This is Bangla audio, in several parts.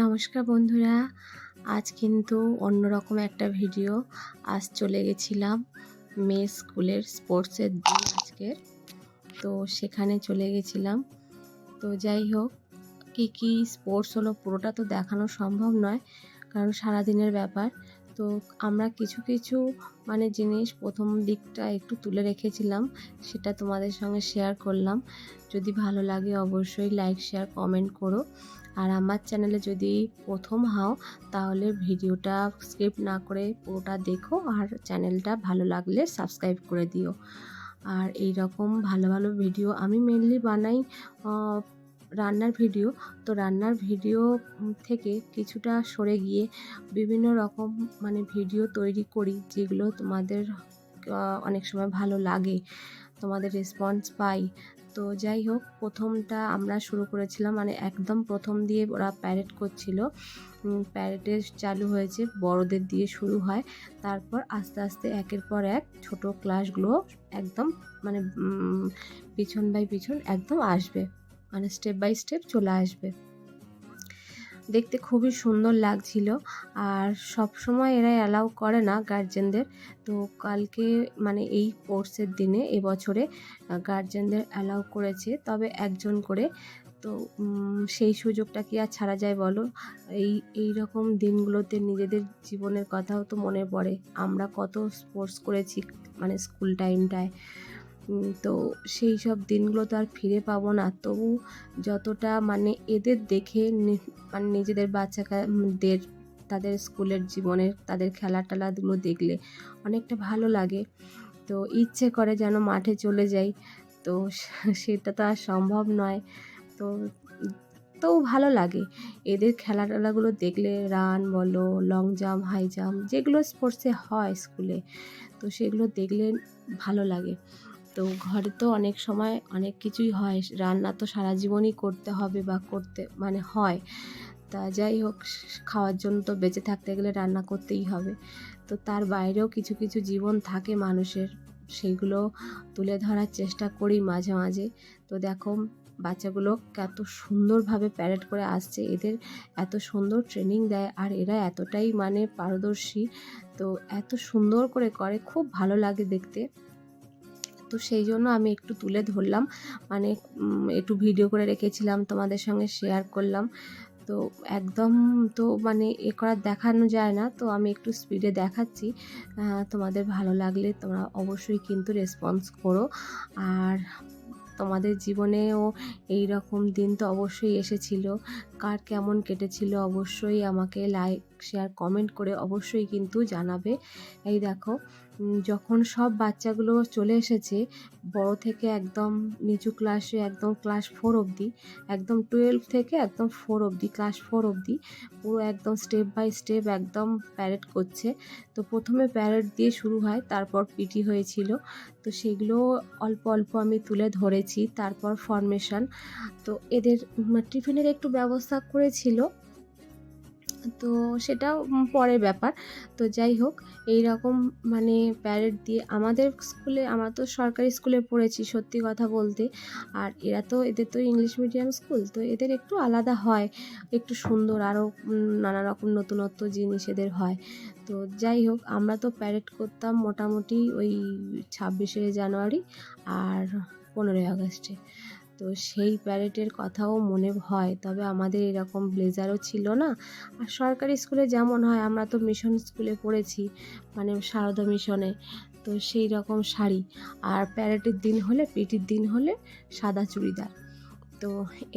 নমস্কার বন্ধুরা, আজ কিন্তু অন্যরকম একটা ভিডিও আজ চলে গেছিলাম মেয়ে স্কুলের স্পোর্টসের দিন আজকের তো সেখানে চলে গেছিলাম। তো যাই হোক, কী কী স্পোর্টস হলো পুরোটা তো দেখানো সম্ভব নয়, কারণ সারাদিনের ব্যাপার। তো আমরা কিছু কিছু মানে জিনিস প্রথম দিকটা একটু তুলে রেখেছিলাম, সেটা তোমাদের সঙ্গে শেয়ার করলাম। যদি ভালো লাগে অবশ্যই লাইক শেয়ার কমেন্ট করো। আর আমার চ্যানেলে যদি প্রথম হও, তাহলে ভিডিওটা স্কিপ না করে পুরোটা দেখো আর চ্যানেলটা ভালো লাগলে সাবস্ক্রাইব করে দিও। আর এই রকম ভালো ভালো ভিডিও আমি মেনলি বানাই রান্নার ভিডিও। তো রান্নার ভিডিও থেকে কিছুটা সরে গিয়ে বিভিন্ন রকম মানে ভিডিও তৈরি করি, যেগুলো তোমাদের অনেক সময় ভালো লাগে, তোমাদের রেসপন্স পাই। তো যাই হোক, প্রথমটা আমরা শুরু করেছিলাম মানে একদম প্রথম দিয়ে ওরা প্যারেড করছিল। প্যারেডে চালু হয়েছে, বড়দের দিয়ে শুরু হয়। তারপর আস্তে আস্তে একের পর এক ছোট ক্লাসগুলো একদম মানে পিছন বাই পিছন একদম আসবে। মানে স্টেপ বাই স্টেপ চলে আসবে। দেখতে খুবই সুন্দর লাগছিল। আর সব সময় এরা অ্যালাউ করে না গার্জেনদের তো কালকে মানে এই কোর্সের দিনে এবছরে গার্জেনদের অ্যালাউ করেছে। তবে একজন করে। তো সেই সুযোগটা কি আর ছাড়া যায় বলো? এই এই রকম দিনগুলোতে নিজেদের জীবনের কথাও তো মনে পড়ে। আমরা কত স্পোর্টস করেছি মানে স্কুল টাইমটায় তো সেই সব দিনগুলো তো আর ফিরে পাবো না। তবু যতটা মানে এদের দেখে মানে নিজেদের বাচ্চাদের তাদের স্কুলের জীবনের তাদের খেলা টেলাগুলো দেখলে অনেকটা ভালো লাগে। তো ইচ্ছে করে যেন মাঠে চলে যাই। তো সেটা তো আর সম্ভব নয়। তো, তবু ভালো লাগে। এদের খেলা টেলাগুলো দেখলে রান বলো লং জাম্প হাই জাম্প যেগুলো স্পোর্টসে হয় স্কুলে, তো সেগুলো দেখলে ভালো লাগে। তো ঘরে তো অনেক সময় অনেক কিছুই হয়, রান্না তো সারা জীবনই করতে হবে বা করতে মানে হয়। তা যাই হোক, খাওয়ার জন্য তো বেঁচে থাকতে গেলে রান্না করতেই হবে। তো তার বাইরেও কিছু কিছু জীবন থাকে মানুষের সেইগুলো তুলে ধরার চেষ্টা করি মাঝে মাঝে। তো দেখো, বাচ্চাগুলো এত সুন্দরভাবে প্যারেড করে আসছে, এদের এত সুন্দর ট্রেনিং দেয় আর এরা এতটাই মানে পারদর্শী। তো এত সুন্দর করে করে, খুব ভালো লাগে দেখতে। তো সেই জন্য আমি একটু তুলে ধরলাম। মানে একটু ভিডিও করে রেখেছিলাম, তোমাদের সঙ্গে শেয়ার করলাম। তো একদম তো মানে এ করার দেখানো যায় না, তো আমি একটু স্পিডে দেখাচ্ছি। তোমাদের ভালো লাগলে তোমরা অবশ্যই কিন্তু রেসপন্স করো। আর তোমাদের জীবনেও এই রকম দিন তো অবশ্যই এসেছিল। কার কেমন কেটেছিল অবশ্যই আমাকে লাইক শেয়ার কমেন্ট করে অবশ্যই কিন্তু জানাবে। এই দেখো যখন সব বাচ্চাগুলো চলে এসেছে, বড় থেকে একদম নিচু ক্লাসে একদম ক্লাস ফোর অবধি, একদম টুয়েলভ থেকে একদম ফোর অবধি ক্লাস ফোর অবধি, পুরো একদম স্টেপ বাই স্টেপ একদম প্যারেড করছে। তো প্রথমে প্যারেড দিয়ে শুরু হয়, তারপর পিটি হয়েছিল। তো সেগুলো অল্প অল্প আমি তুলে ধরেছি, তারপর ফরমেশন তো এদের টিফিনের একটু ব্যবস্থা করেছিল। তো সেটাও পরের ব্যাপার। তো যাই হোক এই রকম মানে প্যারেড দিয়ে আমাদের স্কুলে আমরা তো সরকারি স্কুলে পড়েছি সত্যি কথা বলতে। আর এরা তো, এদের তো ইংলিশ মিডিয়াম স্কুল তো এদের একটু আলাদা হয়, একটু সুন্দর, আরও নানা রকম নতুনত্ব জিনিস এদের হয়। তো যাই হোক, আমরা তো প্যারেড করতাম মোটামুটি ওই ছাব্বিশে জানুয়ারি আর পনেরোই আগস্টে। তো সেই প্যারেডের কথাও মনে হয়। তবে আমাদের এরকম ব্লেজারও ছিল না। আর সরকারি স্কুলে যেমন হয়, আমরা তো মিশন স্কুলে পড়েছি মানে সারদা মিশনে তো সেই রকম শাড়ি। আর প্যারেডের দিন হলে, পিটির দিন হলে সাদা চুড়িদার। তো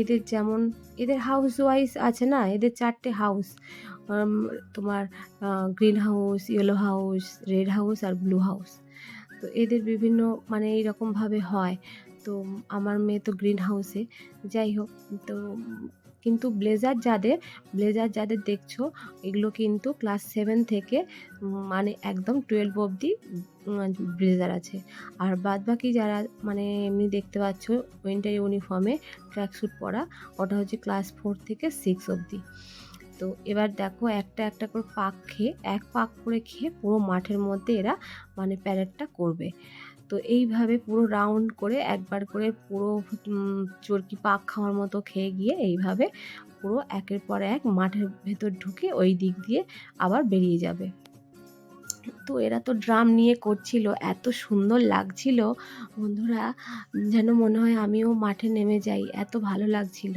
এদের যেমন, এদের হাউস ওয়াইজ আছে না? এদের চারটে হাউস তোমার green house yellow house red house আর ব্লু হাউস তো এদের বিভিন্ন মানে এইরকমভাবে হয়। তো আমার মেয়ে তো গ্রিন হাউসে যাই হোক, তো কিন্তু ব্লেজার যাদের ব্লেজার যাদের দেখছ, এগুলো কিন্তু ক্লাস সেভেন থেকে মানে একদম টুয়েলভ অবধি ব্লেজার আছে। আর বাদ বাকি যারা মানে এমনি দেখতে পাচ্ছ উইন্টার ইউনিফর্মে ট্র্যাক ট্র্যাকস্যুট পরা, ওটা হচ্ছে ক্লাস ফোর থেকে সিক্স অবধি। তো এবার দেখো, একটা একটা করে পাক খেয়ে, এক পাক করে খেয়ে পুরো মাঠের মধ্যে এরা মানে প্যারেডটা করবে। তো এইভাবে পুরো রাউন্ড করে একবার করে পুরো চরকি পাক খাওয়ার মতো খেয়ে গিয়ে এইভাবে পুরো একের পর এক মাঠের ভেতর ঢুকে ওই দিক দিয়ে আবার বেরিয়ে যাবে। তো এরা তো ড্রাম নিয়ে করছিল, এত সুন্দর লাগছিল। বন্ধুরা, যেন মনে হয় আমিও মাঠে নেমে যাই, এত ভালো লাগছিল।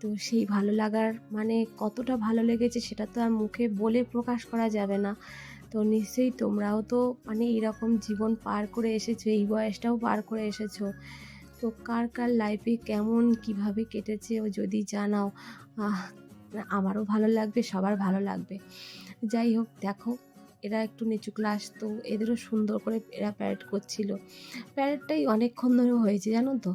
তো সেই ভালো লাগার মানে কতটা ভালো লেগেছে সেটা তো আর মুখে বলে প্রকাশ করা যাবে না। তো নিশ্চয়ই তোমরাও তো মানে এরকম জীবন পার করে এসেছ, এই বয়সটাও পার করে এসেছ। তো কার কার লাইফে কেমন, কীভাবে কেটেছে ও যদি জানাও। আমারও ভালো লাগবে, সবার ভালো লাগবে। যাই হোক, দেখো এরা একটু নিচু ক্লাস তো এদেরও সুন্দর করে এরা প্যারেড করছিল। প্যারেডটাই অনেকক্ষণ ধরে হয়েছে, জানো তো?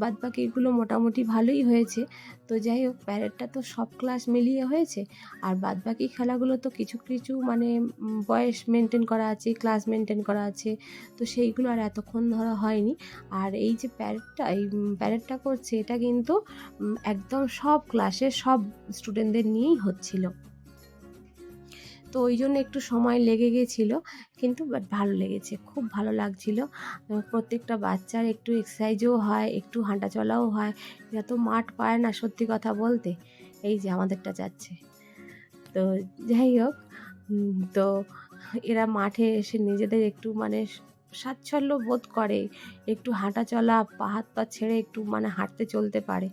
বাদ বাকিগুলো মোটামুটি ভালোই হয়েছে। তো যাই হোক প্যারেডটা তো সব ক্লাস মিলিয়ে হয়েছে। আর বাদ বাকি খেলাগুলো তো কিছু কিছু মানে বয়স মেনটেন করা আছে ক্লাস মেনটেন করা আছে। তো সেইগুলো আর এতক্ষণ ধরা হয়নি। আর এই যে প্যারেডটা এই প্যারেডটা করছে, এটা কিন্তু একদম সব ক্লাসের সব স্টুডেন্টদের নিয়েই হচ্ছিল। তো ওই জন্য একটু সময় লেগে গেছিল, কিন্তু বাট ভালো লেগেছে, খুব ভালো লাগছিল। প্রত্যেকটা বাচ্চার একটু এক্সারসাইজও হয়, একটু হাঁটা চলাও হয়, এরা তো মাঠ পায় না সত্যি কথা বলতে, এই যে আমাদেরটা যাচ্ছে। তো যাই হোক তো এরা মাঠে এসে নিজেদের একটু মানে স্বাচ্ছল্য বোধ করে, একটু হাঁটা চলা পা হাত পা ছেড়ে একটু মানে হাঁটতে চলতে পারে।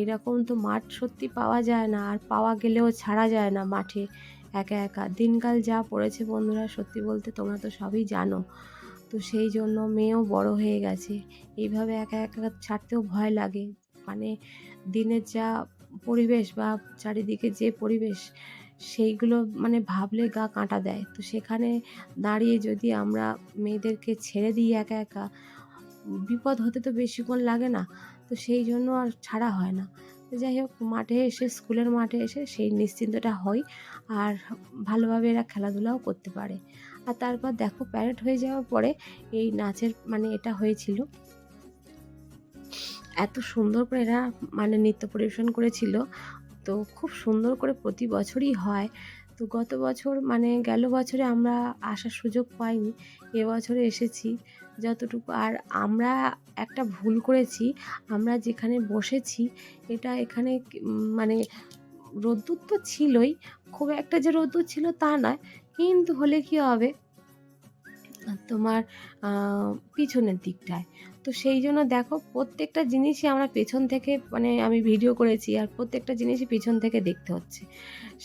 এরকম তো মাঠ সত্যি পাওয়া যায় না, আর পাওয়া গেলেও ছাড়া যায় না মাঠে। একা একা। দিনকাল যা পড়েছে বন্ধুরা, সত্যি বলতে তোমরা তো সবই জানো। তো সেই জন্য মেয়েও বড় হয়ে গেছে। এইভাবে একা একা ছাড়তেও ভয় লাগে। মানে দিনের যা পরিবেশ বা চারিদিকে যে পরিবেশ, সেইগুলো মানে ভাবলে গা কাঁটা দেয়। তো সেখানে দাঁড়িয়ে যদি আমরা মেয়েদেরকে ছেড়ে দিই একা একা, বিপদ হতে তো বেশিক্ষণ লাগে না। তো সেই জন্য আর ছাড়া হয় না। যাই হোক, মাঠে এসে, স্কুলের মাঠে এসে সেই নিশ্চিন্তটা হয় আর ভালোভাবে এরা খেলাধুলাও করতে পারে। আর তারপর দেখো প্যারেড হয়ে যাওয়ার পরে এই নাচের মানে এটা হয়েছিল। এত সুন্দর করে এরা মানে নৃত্য পরিবেশন করেছিল। তো খুব সুন্দর করে প্রতি বছরই হয়। তো গত বছর মানে গেল বছরে আমরা আসার সুযোগ পাইনি। এবছরে এসেছি যতটুকু। আর আমরা একটা ভুল করেছি, আমরা যেখানে বসেছি, এটা এখানে মানে রোদ্দুর তো ছিলই, খুব একটা যে রোদ্দুর ছিল তা নয়, কিন্তু হলে কি হবে? তোমার পিছনের দিকটায়। তো সেই জন্য দেখো প্রত্যেকটা জিনিসই আমরা পেছন থেকে মানে আমি ভিডিও করেছি আর প্রত্যেকটা জিনিসই পিছন থেকে দেখতে হচ্ছে।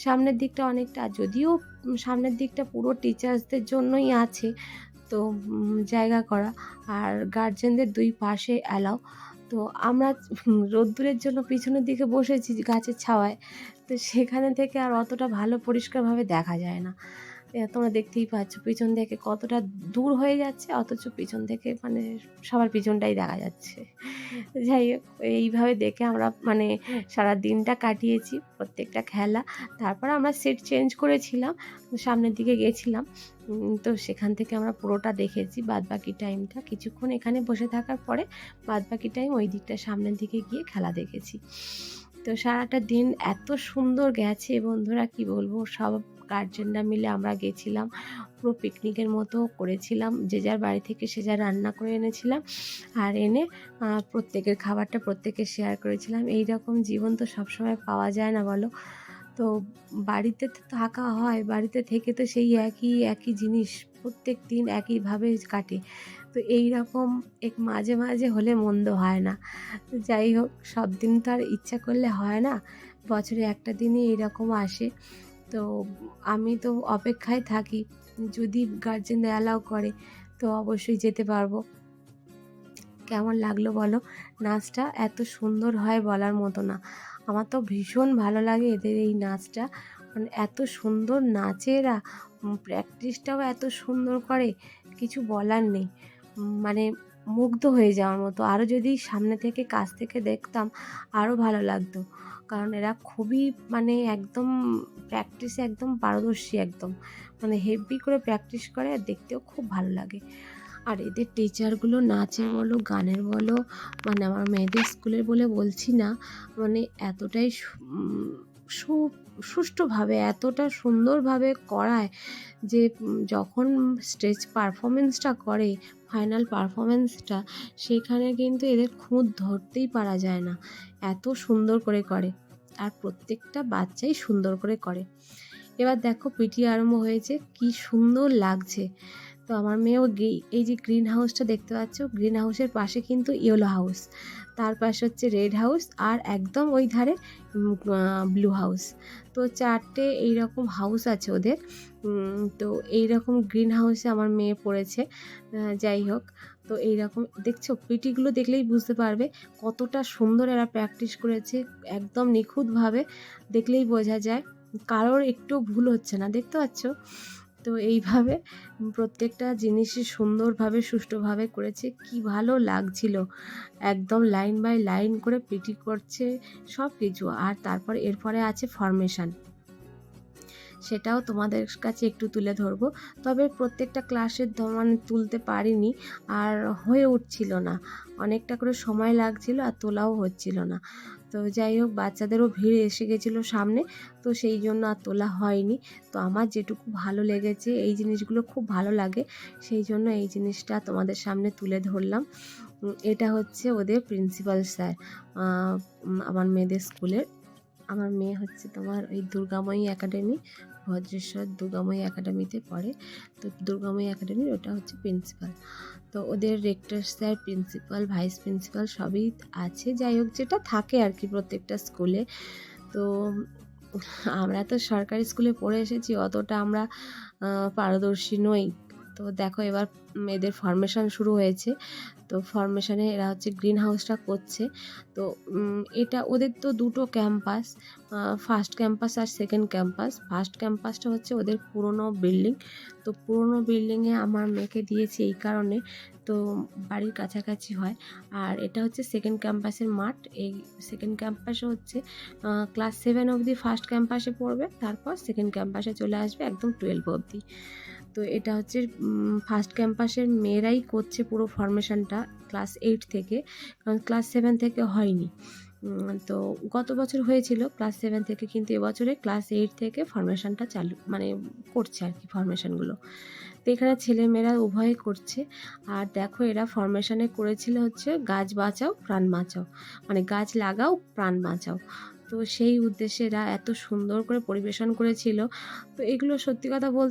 সামনের দিকটা অনেকটা, যদিও সামনের দিকটা পুরো টিচার্সদের জন্যই আছে তো জায়গা করা আর গার্জেনদের দুই পাশে অ্যালাও তো আমরা রোদ্দুরের জন্য পিছনের দিকে বসেছি গাছের ছাওয়ায়, তো সেখানে থেকে আর অতটা ভালো পরিষ্কারভাবে দেখা যায় না। তোমরা দেখতেই পাচ্ছ পিছন থেকে কতটা দূর হয়ে যাচ্ছে, অথচ পিছন থেকে মানে সবার পিছনটাই দেখা যাচ্ছে। যাই হোক, এইভাবে দেখে আমরা মানে সারা দিনটা কাটিয়েছি, প্রত্যেকটা খেলা। তারপর আমরা সেট চেঞ্জ করেছিলাম, সামনের দিকে গেছিলাম। তো সেখান থেকে আমরা পুরোটা দেখেছি বাদ বাকি টাইমটা কিছুক্ষণ এখানে বসে থাকার পরে বাদ বাকি টাইম ওই দিকটা সামনের দিকে গিয়ে খেলা দেখেছি। তো সারাটা দিন এত সুন্দর গেছে বন্ধুরা, কি বলব? সব গার্জেনরা মিলে আমরা গেছিলাম, পুরো পিকনিকের মতো করেছিলাম। যে যার বাড়ি থেকে সে যা রান্না করে এনেছিলাম আর এনে প্রত্যেকের খাবারটা প্রত্যেকে শেয়ার করেছিলাম। এই রকম জীবন তো সবসময় পাওয়া যায় না বলো। তো বাড়িতে তো থাকা হয়, বাড়িতে থেকে তো সেই একই একই জিনিস প্রত্যেক দিন একইভাবে কাটে। তো এই রকম এক মাঝে মাঝে হলে মন্দ হয় না। যাই হোক, সব দিন তো আর ইচ্ছা করলে হয় না। বছরে একটা দিনই এরকম আসে। তো আমি তো অপেক্ষায় থাকি, যদি গার্জেন অ্যালাউ করে, তো অবশ্যই যেতে পারব। কেমন লাগল বলো? নাচটা এত সুন্দর হয় বলার মতো না। আমার তো ভীষণ ভালো লাগে এদের এই নাচটা। মানে এত সুন্দর নাচে এরা প্র্যাকটিসটাও এত সুন্দর করে, কিছু বলার নেই। মানে মুগ্ধ হয়ে যাওয়ার মতো। আরও যদি সামনে থেকে কাছ থেকে দেখতাম আরও ভালো লাগতো। কারণ এরা খুবই মানে একদম প্র্যাকটিসে একদম পারদর্শী একদম। মানে হেভি করে প্র্যাকটিস করে আর দেখতেও খুব ভালো লাগে। আর এদের টিচারগুলো নাচের বলো, গানের বলো মানে আমার মেয়েদের স্কুলের বলে বলছি না মানে এতটাই সু- সুষ্ঠুভাবে, এতটা সুন্দরভাবে করায় যে যখন স্টেজ পারফরমেন্সটা করে, ফাইনাল পারফরমেন্সটা, সেখানে কিন্তু এদের খুঁত ধরতেই পারা যায় না। এত সুন্দর করে করে। আর প্রত্যেকটা বাচ্চাই সুন্দর করে করে। এবার দেখো পিটি আরম্ভ হয়েছে, কি সুন্দর লাগছে। তো আমার মেয়েও এই যে গ্রিন হাউসটা দেখতে পাচ্ছ গ্রিন হাউসের পাশে কিন্তু ইয়েলো হাউস তার পাশে হচ্ছে রেড হাউস আর একদম ওই ধারে ব্লু হাউস তো চারটে এইরকম হাউস আছে ওদের। তো এইরকম গ্রিন হাউসে আমার মেয়ে পড়েছে। যাই হোক, তো এইরকম, দেখছ পিটিগুলো দেখলেই বুঝতে পারবে কতটা সুন্দর এরা প্র্যাকটিস করেছে, একদম নিখুঁতভাবে দেখলেই বোঝা যায়। কারোর একটু ভুল হচ্ছে না, দেখতে পাচ্ছ? তো এইভাবে প্রত্যেকটা জিনিসই সুন্দরভাবে, সুষ্ঠুভাবে করেছে। কি ভালো লাগছিল। একদম লাইন বাই লাইন করে পিটি করছে সব কিছু আর তারপর এরপরে আছে ফরমেশন সেটাও তোমাদের কাছে একটু তুলে ধরবো। তবে প্রত্যেকটা ক্লাসের মানে তুলতে পারিনি। আর হয়ে উঠছিল না। অনেকটা করে সময় লাগছিল আর তোলাও হচ্ছিল না। তো যাই হোক, বাচ্চাদেরও ভিড় এসে গেছিল সামনে, তো সেই জন্য আর তোলা হয়নি। তো আমার যেটুকু ভালো লেগেছে, এই জিনিসগুলো খুব ভালো লাগে, সেই জন্য এই জিনিসটা তোমাদের সামনে তুলে ধরলাম। এটা হচ্ছে ওদের প্রিন্সিপাল স্যার আমার মেয়েদের স্কুলের। আমার মেয়ে হচ্ছে তোমার ওই দুর্গাময়ী একাডেমি ভদ্রেশ্বর দুর্গাময়ী একাডেমিতে পড়ে। তো দুর্গাময়ী একাডেমির ওটা হচ্ছে প্রিন্সিপাল তো ওদের rector sir principal vice principal সবই আছে। যাই হোক, যেটা থাকে আর কি প্রত্যেকটা স্কুলে তো আমরা তো সরকারি স্কুলে পড়ে এসেছি, অতটা আমরা পারদর্শী নই। তো দেখো এবার এদের ফরমেশন শুরু হয়েছে। তো ফরমেশনে এরা হচ্ছে গ্রিন হাউসটা করছে। তো এটা ওদের তো দুটো ক্যাম্পাস ফার্স্ট ক্যাম্পাস আর সেকেন্ড ক্যাম্পাস ফার্স্ট ক্যাম্পাসটা হচ্ছে ওদের পুরনো বিল্ডিং তো পুরনো বিল্ডিংয়ে আমার মেয়েকে দিয়েছে এই কারণে। তো বাড়ির কাছাকাছি হয়। আর এটা হচ্ছে সেকেন্ড ক্যাম্পাসের মাঠ। এই সেকেন্ড ক্যাম্পাসে হচ্ছে ক্লাস সেভেন অবধি ফার্স্ট ক্যাম্পাসে পড়বে। তারপর সেকেন্ড ক্যাম্পাসে চলে আসবে একদম টুয়েলভ অবধি। তো এটা হচ্ছে ফার্স্ট ক্যাম্পাসের মেয়েরাই করছে পুরো ফরমেশনটা ক্লাস এইট থেকে, কারণ ক্লাস সেভেন থেকে হয়নি। তো গত বছর হয়েছিল ক্লাস সেভেন থেকে, কিন্তু এবছরে ক্লাস এইট থেকে ফরমেশনটা চালু মানে করছে আর কি ফরমেশনগুলো তো এখানে ছেলেমেয়েরা উভয়ে করছে। আর দেখো এরা ফরমেশনে করেছিল হচ্ছে গাছ বাঁচাও, প্রাণ বাঁচাও। মানে গাছ লাগাও, প্রাণ বাঁচাও। তো সেই উদ্দেশ্যে এরা এত সুন্দর করে পরিবেশন করেছিল। তো এগুলো সত্যি কথা বলতে